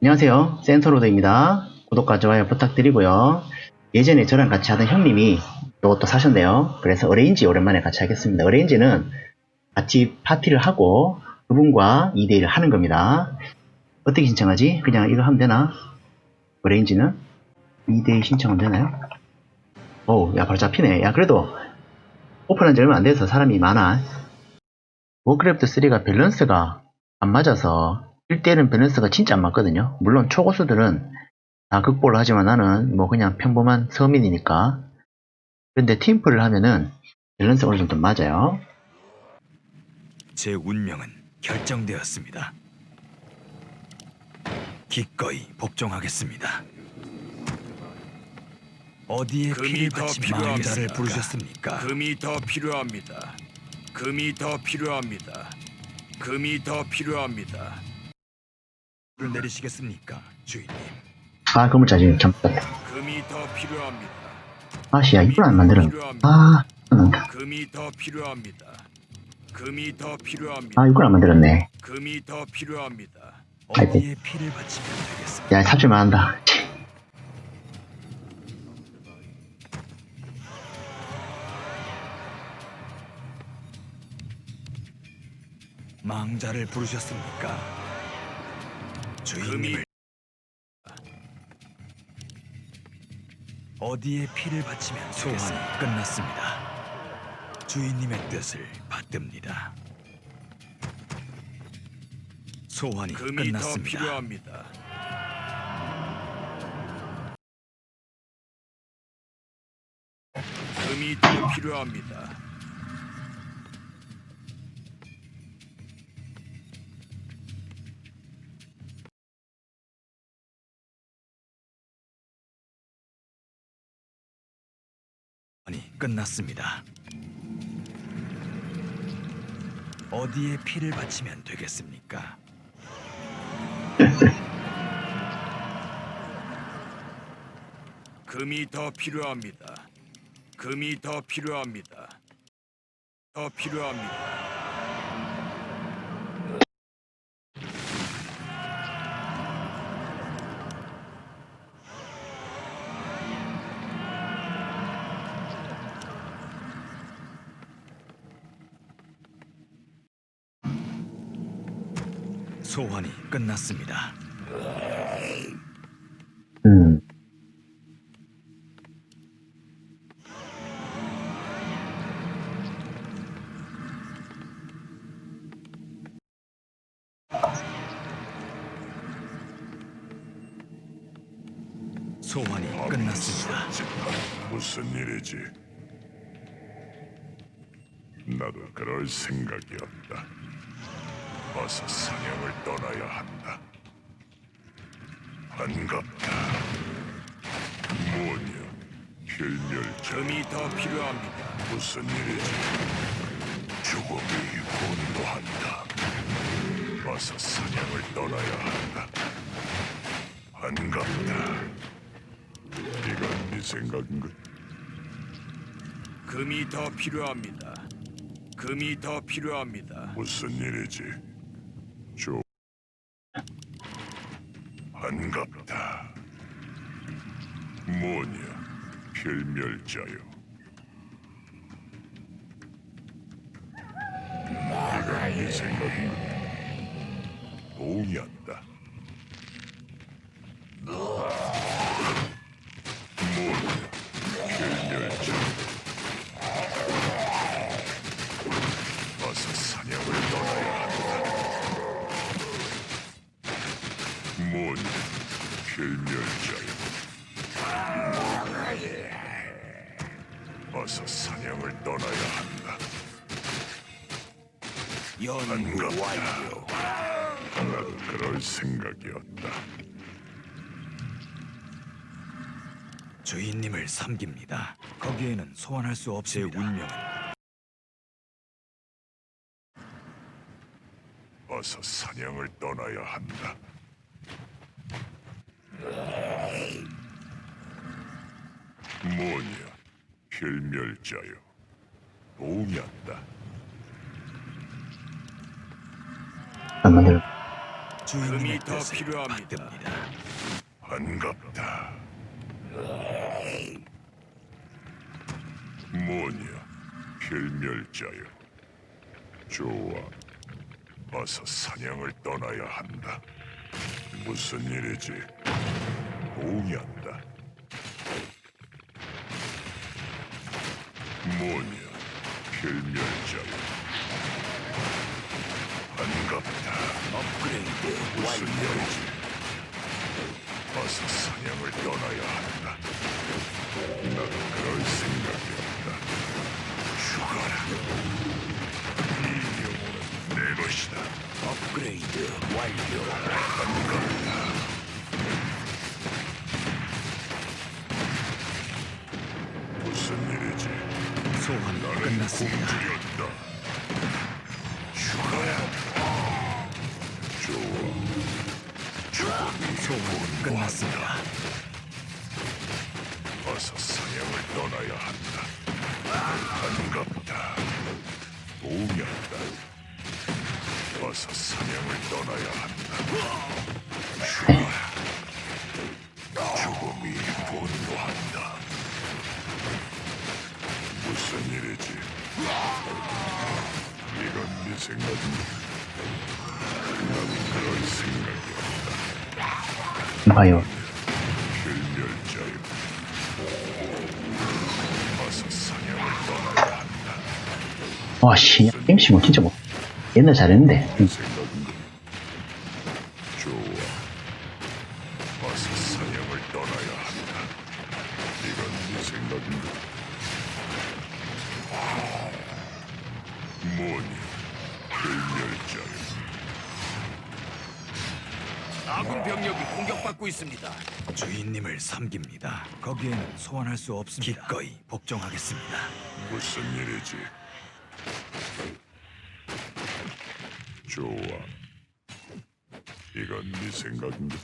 안녕하세요. 센터로드입니다. 구독과 좋아요 부탁드리고요. 예전에 저랑 같이 하던 형님이 이것도 사셨네요. 그래서 어레인지 오랜만에 같이 하겠습니다. 어레인지는 같이 파티를 하고 그분과 2대1을 하는 겁니다. 어떻게 신청하지? 그냥 이거 하면 되나? 어레인지는 2대1 신청은 되나요? 오, 야, 바로 잡히네. 야, 그래도 오픈한 지 얼마 안 돼서 사람이 많아. 워크래프트 3가 밸런스가 안 맞아서 1대1은 밸런스가 진짜 안 맞거든요. 물론 초고수들은 다 극복을 하지만 나는 뭐 그냥 평범한 서민이니까. 그런데 팀플을 하면은 밸런스 어느 정도 맞아요. 제 운명은 결정되었습니다. 기꺼이 복종하겠습니다. 어디에 금이 더 바치며 필요합니다. 망자를 부르셨습니까? 금이 더 필요합니다. 금이 더 필요합니다. 금이 더 필요합니다. 를 내리시겠습니까, 주인님? 아, 그물 짜지. 잠깐. 금이 더 필요합니다. 야, 이걸 안 만들었네. 아, 음, 금이 더 필요합니다. 금이 더 필요합니다. 아, 이걸 안 만들었네. 금이 더 필요합니다. 아이고. 어디에 피를 바치면 되겠습니까? 야, 삽질만 한다. 치. 망자를 부르셨습니까? 주인님을 어디에 피를 바치면 소환이 끝났습니다. 주인님의 뜻을 받듭니다. 소환이 금이 더 끝났습니다. 필요합니다. 금이 더 필요합니다. 끝났습니다. 어디에 피를 바치면 되겠습니까? 금이 더 필요합니다. 금이 더 필요합니다. 더 필요합니다. 소환이 끝났습니다. 음. 소환이 끝났습니다. 무슨 일이지? 나도 그럴 생각이었다. 어서 사냥을 떠나야 한다. 반갑다. 뭐냐? 필멸자 금이 더 필요합니다. 무슨 일이지? 죽음이 혼도한다. 어서 사냥을 떠나야 한다. 반갑다. 이건 네 생각인가? 금이 더 필요합니다. 금이 더 필요합니다. 무슨 일이지? 조 반갑다. 뭐냐? 필멸자요. 이건 네 생각인가? 동의한다. 그럴 생각이었다. 주인님을 섬깁니다. 거기에는 소환할 수 없습니다. 제 운명은 어서 사냥을 떠나야 한다. 뭐냐? 필멸자여. 동의한다. 안 만들 어. 주인님의 더 뜻을 필요합니다. 받듭니다. 반갑다. 뭐냐, 필멸자여. 좋아. 어서 사냥을 떠나야 한다. 무슨 일이지? 동의한다. 뭐냐, 필멸자여. 반갑다. 일이지? 어서 사냥을 떠나야 한다. 나도 그럴 생각이었다. 죽어라. 이 영혼은 내 것이다. 업그레이드 완료. 무슨 일이지? 소환이 나는 끝났습니다. 공주였다. 끝났습니다. 어서 사냥을 떠나야 한다. 반갑다. 동의한다. 어서 사냥을 떠나야 한다. 한다 와, 씨. 게임식은 진짜 뭐. 옛날 잘했는데. 음, 아군 병력이 공격받고 있습니다. 주인님을 섬깁니다. 거기에는 소환할 수 없습니다. 기꺼이 복종하겠습니다. 무슨 일이지? 좋아. 이건 네 생각인가?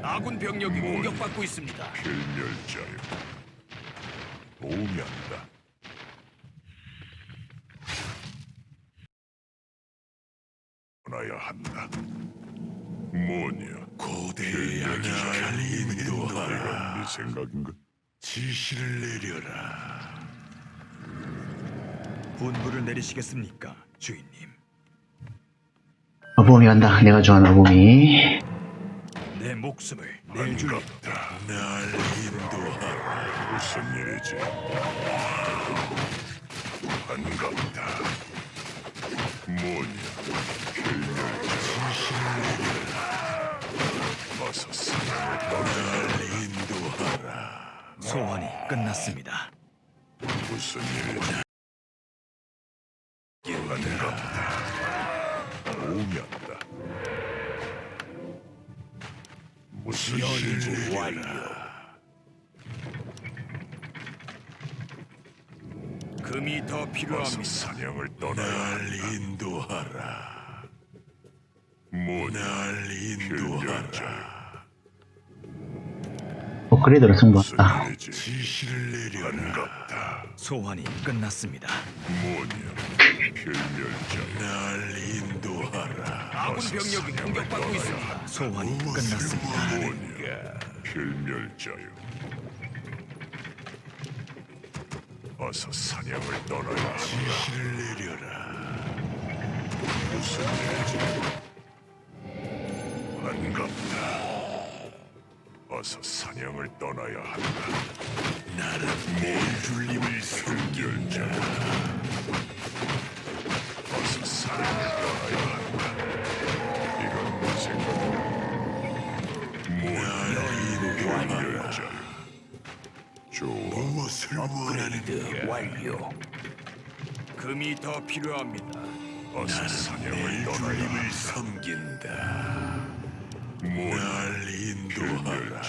아군 병력이 공격받고 있습니다. 필멸자여. 동의한다. 떠나야 한다. 뭐냐? 고대양을 인도하라. 이건 네 생각인가? 지시를 내려라. 분부를 내리시겠습니까, 주인님? 어부음이 간다. 내가 좋아하는 어부음이. 내 목숨을. 반갑다. 날 인도하라. 무슨 일이지? 반갑다. 뭐냐? 어서 인도하라. 소환이 끝났습니다. 무슨 일이지? 반갑다. 오면다. 무슨 일이지? 금이 더 어서 필요합니다. 사냥을 떠나야 날 인도하라. 뭐날 인도하라. 업그레이드로 무슨 승부했다. 일이지? 지시를 내려라. 소환이 끝났습니다. 뭐냐? 필멸자. 날 인도하라. 아군 병력이 공격받고 있습니다. 소환이 끝났습니다. 뭐냐? 필멸자요. 어서 사냥을 떠나야. 지시를 내려라. 무슨 일이지? 어서 사냥을 떠나야 한다. 나는 내 줄림을 섬결자. 어서 사냥을 떠나야 한다. 이건 내 생각이야. 뭐냐 인도하라. 좋아. 무엇을 업그레이드 완료. 금이 더 필요합니다. 어서 사냥을 떠나야 섬긴다. 날 인도하라.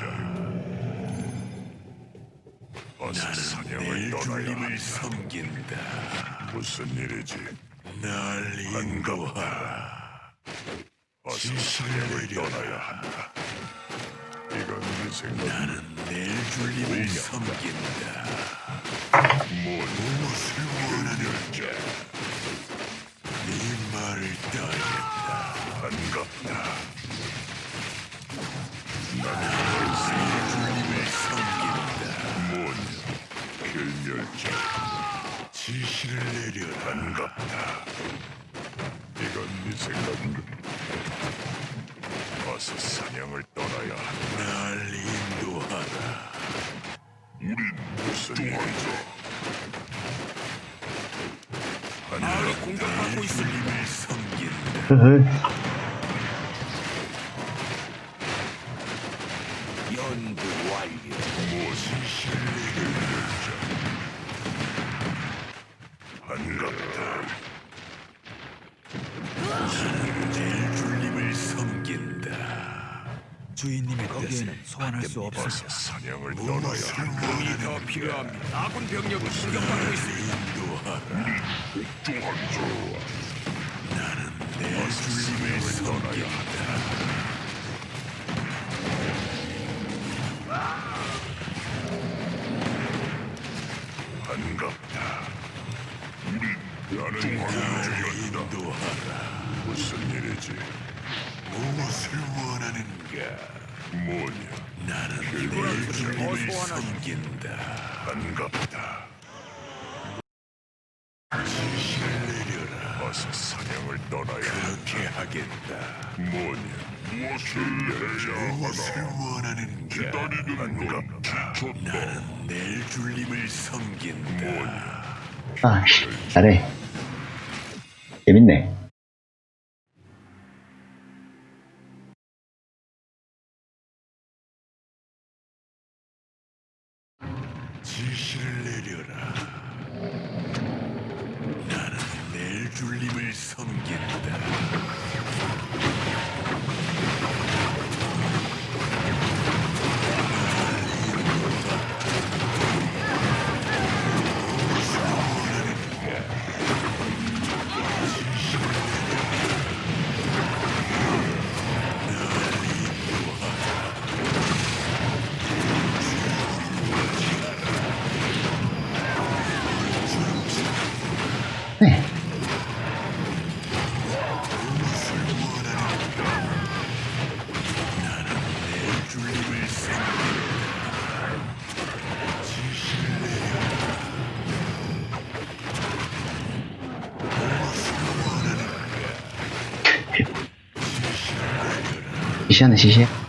어서 사냥을 떠나야 한다. 섬긴다. 무슨 일이지? 날 인도하라. 어서 사냥을 떠나야 한다. 이건 네 생각. 나는 내 줄림을 섬긴다. 무엇을 원하는가? 네 말을 따르겠다. 반갑다. 필멸자. 지시를 내려라. 반갑다. 이건 네 생각인가? 어서 사냥을 떠나야. 날 인도하라. 우린 무슨 일이죠? 마을이 공격받고 있습니다. 섬긴다. 연구 완료. 무엇이 열자. 반갑다. 내 주님을 섬긴다. 주인님의 거기에는 소환할 수 어서 없습니다. 사냥을 떠나야 한다. 금이 더 필요합니다. 아군 병력이 공격받고 있습니다. 인도하라. 좋아. 나는 내 한다. 반갑다. 인도하라. 무슨 일이지? 무엇을 원하는가? 뭐냐? 나는 내 주님을 섬긴다. 반갑다. 지시를 내려라. 어서 사냥을 떠나야 그렇게 하겠다. 뭐냐? 무엇을 내려야 무엇을 원하는가? 기다리는 반갑다. 나는 내 주님을 섬긴다. 뭐냐? 아, 잘해. 재밌네. 지시를 내려라. 나는 내 주님을 섬긴다. 시시하네, 시시해.